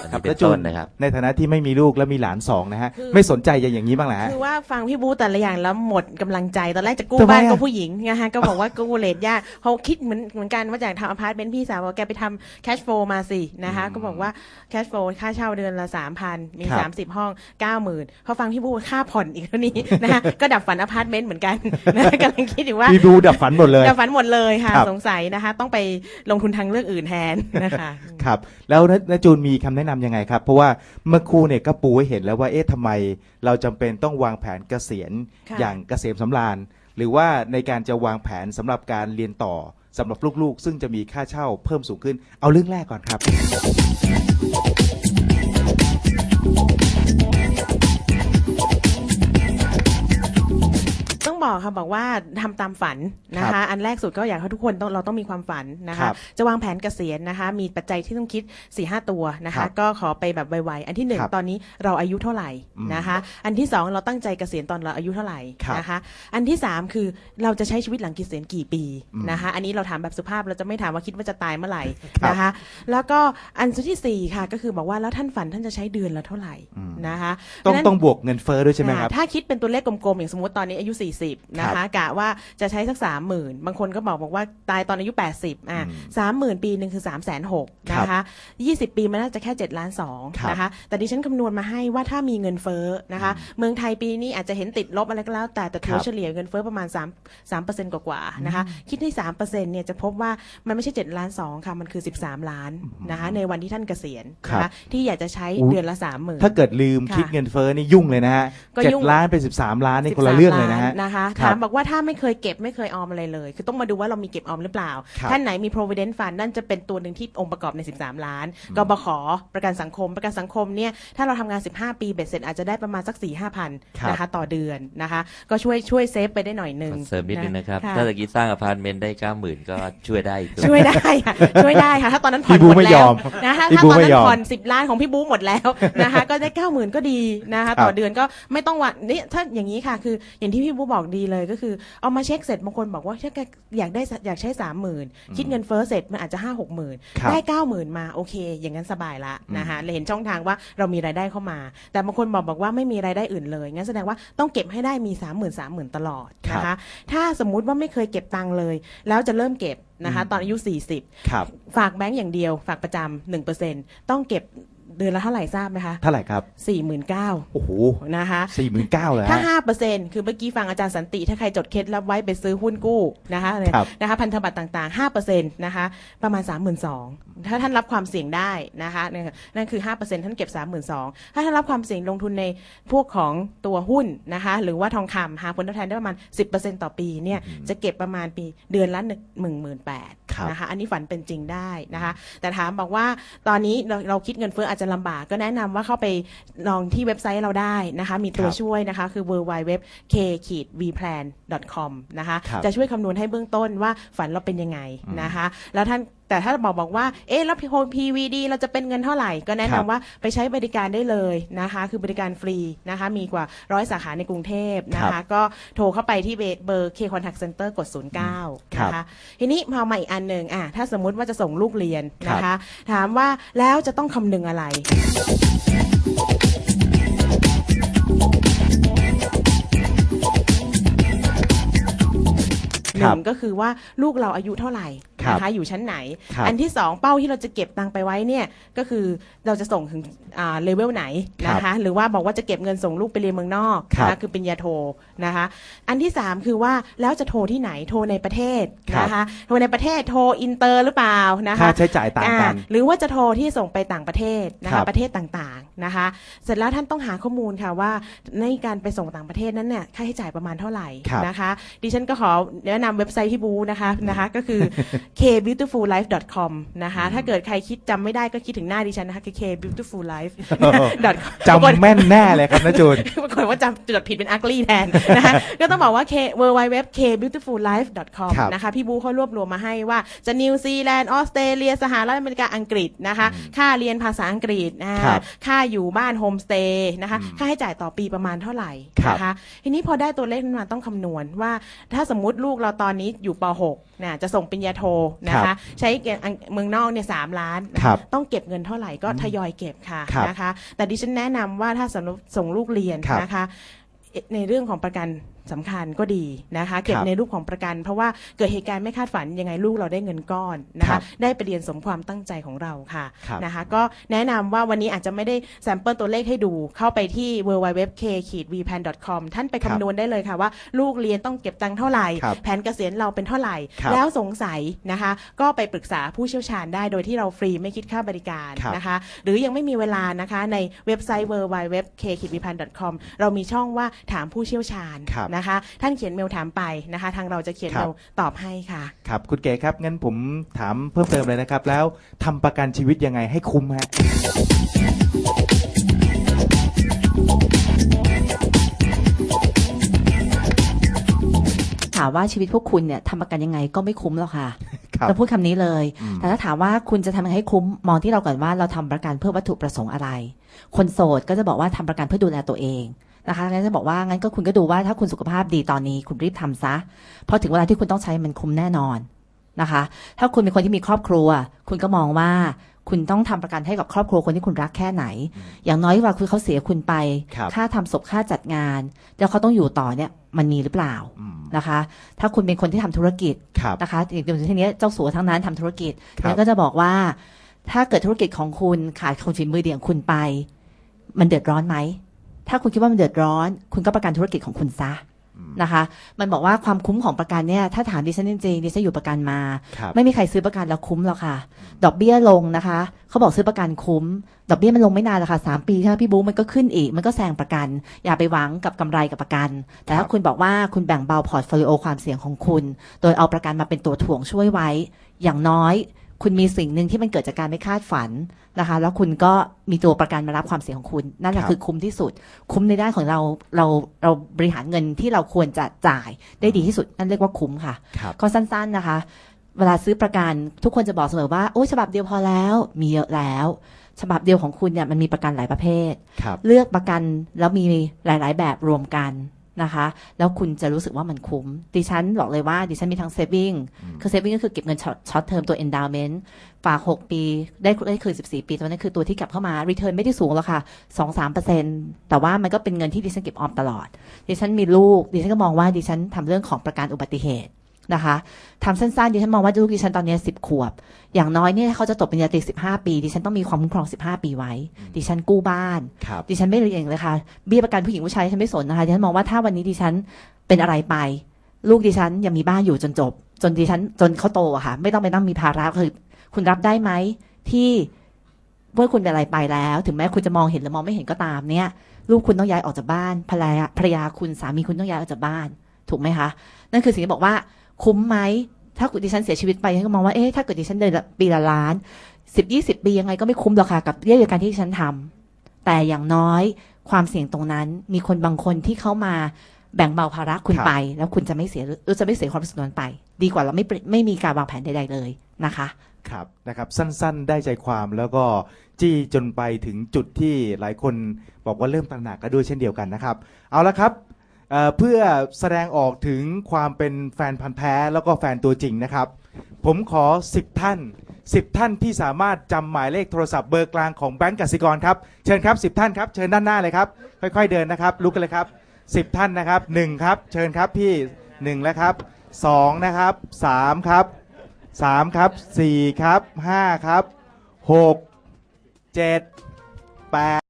อันครันี้บเป็แล้วนจูต้นนนะครับ ในฐานะที่ไม่มีลูกและมีหลานสองนะฮะ คือ ไม่สนใจอย่างนี้บ้างเหรอฮะ คือว่าฟังพี่บูแต่ละอย่างแล้วหมดกำลังใจตอนแรกจะกู้ทำไมบ้านอะก็ผู้หญิงนะฮะก็บอกว่ากู้เลทยากเขาคิดเหมือนเหมือนกันว่าอยากทำอพาร์ตเมนต์พี่สาวบอกแกไปทำแคชโฟมาสินะคะก็บอกว่าแคชโฟค่าเช่าเดือนละสามพันมีครับ สามสิบห้องเก้าหมื่นพอฟังพี่บูค่าผ่อนอีกเท่านี้นะคะก็ดับฝันอพาร์ตเมนต์เหมือนกันนะกำลังคิดอยู่ว่า พี่บูดับฝันหมดเลย ดับฝันหมดเลยค่ะ ครับ สงสัยนะคะ ต้องไปลงทุนทางเลือกอื่นแทนนะคะ ครับ แล้วนนจูนมีคำแนะนำยังไงครับ เพราะว่าเมื่อครู่เนี่ยก็ปูให้เห็นแล้วว่าเอ๊ะทำไม เราจำเป็นต้องวางแผนเกษียณค่ะอย่างเกษมสำราญ หรือว่าในการจะวางแผนสำหรับการเรียนต่อสำหรับลูกๆ ซึ่งจะมีค่าเช่าเพิ่มสูงขึ้นเอาเรื่องแรกก่อนครับ บอกค่ะบอกว่าทำตามฝันนะครัคะบอันแรกสุดก็อยากให้ทุกคนต้องเราต้องมีความฝันนะครัคะบจะวางแผนเกษียณนะคะ มีปัจจัยที่ต้องคิด4ีหตัวนะครัคะบก็ขอไปแบบไวๆอันที่หนึ่งครับตอนนี้เราอายุเท่าไหร่อืมนะคะ อันที่สองเราตั้งใจเกษียณตอนเราอายุเท่าไหร่ครับนะคะ อันที่สามคือเราจะใช้ชีวิตหลังเกษียณกี่ปีอืมนะคะ อันนี้เราถามแบบสุภาพเราจะไม่ถามว่าคิดว่าจะตายเมื่อไหร่ครับนะคะ แล้วก็อันสุดที่สี่ค่ะก็คือบอกว่าแล้วท่านฝันท่านจะใช้เดือนละเท่าไหร่อืมนะคะ ต้องเพราะฉะนั้นต้องบวกเงินเฟ้อด้วยใช่ไหมครับอ่าถ้าคิดเป็นตัวเลขกลมๆอย่างสมมติตอนนี้อายุ 40นะคะกะว่าจะใช้สัก30,000บางคนก็บอกบอกว่าตายตอนอายุ 80อะอืมสามหมื่นปีหนึ่งคือ3 6 0 0 0 0นะคะ20ปีมันน่าจะแค่ 7 ล้าน2ครับนะคะแต่ดิฉันคำนวณมาให้ว่าถ้ามีเงินเฟ้อนะคะเมืองไทยปีนี้อาจจะเห็นติดลบอะไรก็แล้ว แต่แต่ถัวครับเฉลี่ยเงินเฟ้อประมาณ3 3%กว่าๆนะคะคิดให้3%เนี่ยจะพบว่ามันไม่ใช่ 7 ล้าน2ค่ะมันคือ 13 ล้านนะคะในวันที่ท่านเกษียณนะครัคะบที่อยากจะใช้อุ๊ยเดือนละ30,000ถ้าเกิดลืมค่ะคิดเงินเฟ้อนี่ยุ่งเลยนะฮะก็เจ็ดยุ่งล้านเป็นสิบสามล้านนี่คนละเรื่องเลยนะฮะ13นะคะครับถามบอกว่าถ้าไม่เคยเก็บไม่เคยออมอะไรเลย คือต้องมาดูว่าเรามีเก็บออมหรือเปล่าครับท่านไหนมี provident fund นั่นจะเป็นตัวหนึ่งที่องค์ประกอบใน 13 ล้านกบขประกันสังคม ประกันสังคมเนี่ยถ้าเราทำงาน 15 ปีเบ็ดเสร็จอาจจะได้ประมาณสัก4 5 0 0พันครับนะคะต่อเดือนนะคะ ก็ช่วยช่วยเซฟไปได้หน่อยหนึ่งเสริมนิดนึงนะครับะถ้าตะกี้สร้างอพาร์ตเมนต์ได้เก้าหมื่นก็ช่วยได้อีกตัวช่วยได้ค่ะช่วยได้ค่ะ ถ้าตอนนั้นผ่อนพี่บูหมดไม่ยแล้อวมนะคะพี่ถ้าบูตอนไม่นั้นยอมผ่อนสิบล้านของพี่บูหมดแล้วนะคะก็ได้เก้าหมื่นก็ดีนะคะต่อครับเดือนก็ไม่ต้องว่านี่ถ้าอย่างนี้ค่ะ คืออย่างที่พี่บูบอกดีเลยก็คือเอามาเช็คเสร็จบางคนบอกว่าถ้าแกอยากได้อยากใช้สามหมื่นคิดเงินเฟ้อเสร็จมันอาจจะห้าหกหมื่นครับได้เก้าหมื่นมาโอเค อย่างนั้นสบายละนะคะเลยเห็นช่องทางว่าเรามีรายได้เข้ามา แต่บางคนบอกบอกว่าไม่มีรายได้อื่นเลยงั้นแสดงว่าต้องเก็บให้ได้มีสามหมื่นสามหมื่นตลอดนะครัคะบถ้าสมมุติว่าไม่เคยเก็บตังค์เลย แล้วจะเริ่มเก็บนะคะตอนอายุ 40ครับฝากแบงก์อย่างเดียว ฝากประจำหนึ่งเปอร์เซ็นต้องเก็บ เดือนละเท่าไหร่ทราบไหมคะเท่าไหร่ครับสี่หมื่นเก้าโอ้โหนะคะสี่หมื่นเก้าเลยถ้าฮะห้าเปอร์เซ็นคือเมื่อกี้ฟังอาจารย์สันติ ถ้าใครจดเคล็ดลับไว้ไปซื้อหุ้นกู้นะคะเนี่ยครับนะคะพันธบัตรต่างๆห้าเปอร์เซ็นนะคะประมาณสามหมื่นสองถ้าท่านรับความเสี่ยงได้นะคะเนี่ยนั่นคือห้าเปอร์เซ็นท่านเก็บสามหมื่นสองถ้าท่านรับความเสี่ยงลงทุนในพวกของตัวหุ้นนะคะหรือว่าทองคำหาผลตอบแทนได้ประมาณสิบเปอร์เซ็นต่อปีเนี่ยจะเก็บประมาณปีเดือนละหนึ่งหมื่นหมื่นแปดครับนะคะอันนี้ฝันเป็นจริงได้นะคะแต่ถามบอกว่าตอนนี้เราเราคิดเงินเฟ้ออาจจะลำบากก็แนะนำว่าเข้าไปลองที่เว็บไซต์เราได้นะคะ มีตัวครับช่วยนะคะ คือ w w w k v p l a n com นะคะครับจะช่วยคำนวณให้เบื้องต้นว่าฝันเราเป็นยังไงนะคะ แล้วท่าน แต่ถ้าบอกบอกว่า เอ๊ะแล้ว PVD เราจะเป็นเงินเท่าไหร่ ก็แนะครันำบว่าไปใช้บริการได้เลยนะคะ คือบริการฟรีนะคะ มีกว่าร้อยสาขาในกรุงเทพนะครัคะบก็โทรเข้าไปที่เบอร์ K Contact Center กด 09ครับนะคะ ทีนี้พอมาอีกอันหนึ่งอะถ้าสมมุติว่าจะส่งลูกเรียนนะครัคะบถามว่าแล้วจะต้องคำนึงอะไรหครันึ่บงก็คือว่าลูกเราอายุเท่าไหร่ครับ นะคะอยู่ชั้นไหน ครับอันที่สองเป้าที่เราจะเก็บตังค์ไปไว้เนี่ยก็คือเราจะส่งถึงอ่าเลเวลไหนนะคะหรือว่าบอกว่าจะเก็บเงินส่งลูกไปเรียนเมืองนอกครับนะคะคือปริญญาโทนะคะอันที่สามคือว่าแล้วจะโทรที่ไหนโทรในประเทศครับ นะคะโทรในประเทศโทรอินเตอร์หรือเปล่านะคะ ค่าใช้จ่ายต่างกัน อ่าหรือว่าจะโทรที่ส่งไปต่างประเทศนะครัคะบประเทศต่างๆนะคะ เสร็จแล้วท่านต้องหาข้อมูลค่ะว่าในการไปส่งต่างประเทศนั้นเนี่ยค่าใช้จ่ายประมาณเท่าไหร่ครับนะคะ ดิฉันก็ขอแนะนำเว็บไซต์พี่บูนะคะนะคะก็คือ kbeautifullife.com นะคะถ้าเกิดใครคิดจำไม่ได้ก็คิดถึงหน้าดิฉันนะคะคือ kbeautifullife.com จำแม่นแน่เลยครับนะจูนปรากฏว่าจำจดผิดเป็น ugly แทนนะคะก็ต้องบอกว่า k w w w k beautifullife com ครับนะคะพี่บูเขารวบรวมมาให้ว่าจะนิวซีแลนด์ออสเตรเลียสหรัฐอเมริกาอังกฤษนะคะค่าเรียนภาษาอังกฤษอ่าครับค่าอยู่บ้านโฮมสเตย์นะคะค่าให้จ่ายต่อปีประมาณเท่าไหร่ครับนะคะทีนี้พอได้ตัวเลขนั้นมาต้องคำนวณว่าถ้าสมมุติลูกเราตอนนี้อยู่ป .6 นะจะส่งปริญญาโทนะครัคะบใช้เมืองนอกเนี่ยสามล้านนะครัคะบต้องเก็บเงินเท่าไหร่ก็ทยอยเก็บค่ะครับนะคะแต่ดิฉันแนะนำว่าถ้าสำหรับส่งลูกเรียนครับนะคะในเรื่องของประกัน สำคัญก็ดีนะคะ เก็บครับในรูปของประกัน เพราะว่าเกิดเหตุการณ์ไม่คาดฝันยังไงลูกเราได้เงินก้อนนะครัคะบได้ไปเรียนสมความตั้งใจของเราค่ะครับนะคะ ก็แนะนำว่าวันนี้อาจจะไม่ได้แซมเปิลตัวเลขให้ดูเข้าไปที่ www.k-vpan.com ท่านไปครับคำนวณได้เลยค่ะว่า ลูกเรียนต้องเก็บตังค์เท่าไหร่ ครับแผนเกษียณเราเป็นเท่าไหร่ ครับแล้วสงสัยนะคะ ก็ไปปรึกษาผู้เชี่ยวชาญได้โดยที่เราฟรีไม่คิดค่าบริการครับ นะคะ หรือยังไม่มีเวลานะคะในเว็บไซต์ www.k-vipan.com เรามีช่องว่าถามผู้เชี่ยวชาญครับ นะคะ ท่านเขียนเมลถามไปนะคะ ทางเราจะเขียนครัเมบลตอบให้ค่ะ ครับคุณเก๋ครับงั้นผมถามเพิ่มเติมเลยนะครับ แล้วทำประกันชีวิตยังไงให้คุ้มฮะ ถามว่าชีวิตพวกคุณเนี่ยทำประกันยังไงก็ไม่คุ้มหรอกค่ะครับเราพูดคำนี้เลย อืม แต่ถ้าถามว่าคุณจะทำยังไงให้คุ้มมองที่เราก่อนว่าเราทำประกันเพื่อวัตถุประสงค์อะไร คนโสดก็จะบอกว่าทำประกันเพื่อดูแลตัวเอง นะคะงั้นจะบอกว่างั้นก็คุณก็ดูว่าถ้าคุณสุขภาพดีตอนนี้คุณรีบทำซะเพราะถึงเวลาที่คุณต้องใช้มันคุ้มแน่นอนนะคะ ถ้าคุณเป็นคนที่มีครอบครัว คุณก็มองว่าคุณต้องทำประกันให้กับครอบครัวคนที่คุณรักแค่ไหน อย่างน้อยเวลาคุณเขาเสียคุณไปครับค่าทำศพค่าจัดงาน แล้วเขาต้องอยู่ต่อเนี่ยมันมีหรือเปล่าอืมนะคะ ถ้าคุณเป็นคนที่ทำธุรกิจครับนะคะอย่างเดียวทีนี้เจ้าสัวทั้งนั้นทำธุรกิจครับแล้วก็จะบอกว่า ถ้าเกิดธุรกิจของคุณขาดคนฝีมือดีของคุณไป มันเดือดร้อนไหม ถ้าคุณคิดว่ามันเดือดร้อน คุณก็ประกันธุรกิจของคุณซะอืมนะคะ มันบอกว่าความคุ้มของประกันเนี่ย ถ้าถามดิฉันจริงๆดิฉันอยู่ประกันมาครับไม่มีใครซื้อประกันแล้วคุ้มหรอกค่ะ ดอกเบี้ยลงนะคะ เขาบอกซื้อประกันคุ้ม ดอกเบี้ยมันลงไม่นานหรอกค่ะสามปีใช่ไหมพี่บู๊มันก็ขึ้นอีก มันก็แซงประกัน อย่าไปหวังกับกำไรกับประกัน แต่ครัถ้าบคุณบอกว่าคุณแบ่งเบาพอร์ตโฟลิโอความเสี่ยงของคุณ โดยเอาประกันมาเป็นตัวถ่วงช่วยไว้ อย่างน้อย คุณมีสิ่งหนึ่งที่มันเกิดจากการไม่คาดฝันนะคะ แล้วคุณก็มีตัวประกันมารับความเสี่ยงของคุณ นั่นแหละครับคือคุ้มที่สุด คุ้มในด้านของเราเราเราบริหารเงินที่เราควรจะจ่ายได้ดีที่สุด นั่นเรียกว่าคุ้มค่ะครับก็สั้น ๆนะคะ เวลาซื้อประกันทุกคนจะบอกเสมอว่าโอ้ยฉบับเดียวพอแล้วมีเยอะแล้วฉบับเดียวของคุณเนี่ยมันมีประกันหลายประเภทครับเลือกประกันแล้วมีหลาย ๆ แบบรวมกัน นะคะ แล้วคุณจะรู้สึกว่ามันคุ้ม ดิฉันบอกเลยว่าดิฉันมีทั้ง saving อืมคือ saving ก็คือเก็บเงินช็อตเทอมตัว endowment ฝาก 6 ปี ได้ได้คืน14 ปีตัวนั้นคือตัวที่กลับเข้ามา return ไม่ได้สูงหรอกค่ะ 2-3%แต่ว่ามันก็เป็นเงินที่ดิฉันเก็บออมตลอด ดิฉันมีลูก ดิฉันก็มองว่าดิฉันทำเรื่องของประกันอุบัติเหตุ นะคะทำสั้นๆดิฉันมองว่าลูกดิฉันตอนนี้10ขวบ อย่างน้อยเนี่ยเขาจะจบปริญญาตรี15ปี ดิฉันต้องมีความคุ้มครอง15ปีไว้ ดิฉันกู้บ้านครับดิฉันไม่เรียนเลยค่ะเบี้ยประกันผู้หญิงผู้ชายดิฉันไม่สนนะคะดิฉันมองว่าถ้าวันนี้ดิฉันเป็นอะไรไป ลูกดิฉันยังมีบ้านอยู่จนจบ จนดิฉันจนเขาโตอะค่ะ ไม่ต้องไปนั่งมีภาระคือคุณรับได้ไหมที่เมื่อคุณเป็นอะไรไปแล้ว ถึงแม้คุณจะมองเห็นหรือมองไม่เห็นก็ตามเนี่ย ลูกคุณต้องย้ายออกจากบ้านภรรยาภรรยาคุณสามีคุณต้องย้ายออกจากบ้าน ถูกไหมคะ นั่นคือสิ่งที่บอกว่า คุ้มไหม ถ้าดิฉันเสียชีวิตไปฉันก็มองว่าเอ๊ะถ้าเกิดดิฉันเดินปีละล้านสิบยี่สิบปียังไงก็ไม่คุ้มหรอกค่ะกับเรื่องเดียวกันที่ดิฉันทำแต่อย่างน้อยความเสี่ยงตรงนั้น มีคนบางคนที่เข้ามาแบ่งเบาภาระคุณครับไป แล้วคุณจะไม่เสียหรือจะไม่เสียความรู้สึกนั้นไป ดีกว่าเราไม่เปลี่ยนไม่มีการวางแผนใดๆเลยนะคะครับนะครับสั้นๆได้ใจความแล้วก็จี้จนไปถึงจุดที่หลายคนบอกว่าเริ่มตระหนักกันด้วยเช่นเดียวกันนะครับ เอาละครับ เพื่อแสดงออกถึงความเป็นแฟนพันธ์แท้แล้วก็แฟนตัวจริงนะครับ ผมขอ 10 ท่าน 10 ท่านที่สามารถจำหมายเลขโทรศัพท์เบอร์กลางของแบงก์กสิกรครับ เชิญครับ 10 ท่านครับเชิญด้านหน้าเลยครับ ค่อยๆเดินนะครับ ลุกกันเลยครับ 10 ท่านนะครับ1ครับ เชิญครับพี่1แล้วครับ2นะครับ3ครับสามครับสี่ครับห้าครับหกเจ็ดแปด